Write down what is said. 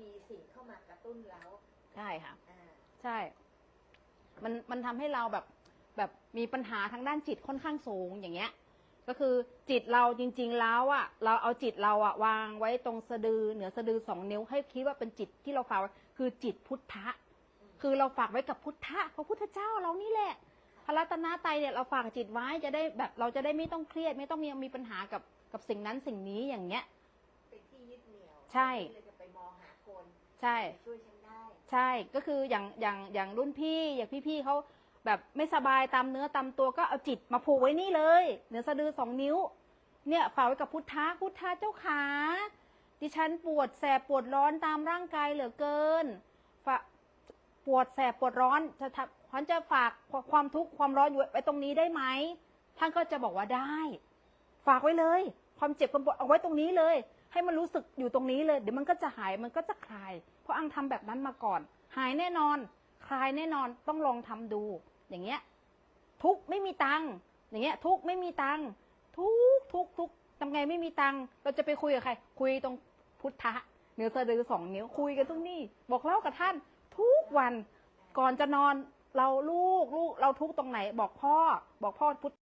มีสิ่งเข้ามากระตุ้นเราใช่ค่ะ อ่า ใช่ มันมันทำให้เราแบบแบบมีปัญหาทางด้านจิตค่อนข้างสูงอย่างเงี้ย ก็คือจิตเราจริง ๆ แล้วอะเราเอาจิตเราอะวางไว้ตรงสะดือเหนือสะดือสองนิ้วให้คิดว่าเป็นจิตที่เราฝากไว้คือจิตพุทธะ คือเราฝากไว้กับพุทธะพระพุทธเจ้าเรานี่แหละพระรัตนตรัยเนี่ยเราฝากจิตไว้จะได้แบบเราจะได้ไม่ต้องเครียด ไม่ต้องมีมีปัญหากับกับสิ่งนั้นสิ่งนี้อย่างเงี้ย เป็นที่ยึดเหนี่ยวใช่เลย คนใช่ที่ช่วยฉันได้ใช่ก็คืออย่างอย่างอย่างรุ่นพี่อย่างพี่ๆเขาแบบไม่สบายตามเนื้อตามตัวก็เอาจิตมาผูกไว้นี่เลยเหนือสะดือสองนิ้ว เนี่ยฝากไว้กับพุทธะพุทธะเจ้าขาดิฉันปวดแสบปวดร้อนตามร่างกายเหลือเกินฝากปวดแสบปวดร้อนจะทำฉันจะฝากความทุกข์ความร้อนอยู่ไว้ตรงนี้ได้ไหมท่านก็จะบอกว่าได้ ฝากไว้เลย ความเจ็บความปวดเอาไว้ตรงนี้เลย ให้มันรู้สึกอยู่ตรงนี้เลย เดี๋ยวมันก็จะหายมันก็จะคลาย เพราะอังทำแบบนั้นมาก่อน หายแน่นอน คลายแน่นอนต้องลองทำดู อย่างเงี้ย ทุกไม่มีตังค์อย่างเงี้ย ทุกไม่มีตังค์ทุกทุกทุกทำไงไม่มีตังค์เราจะไปคุยกับใคร คุยตรงพุทธะเนื้อสะดือสองนิ้วคุยกันตรงนี้บอกเล่ากับท่าน ทุกวันก่อนจะนอนเราลูกลูกเราทุกตรงไหน บอกพ่อ บอกพ่อพุท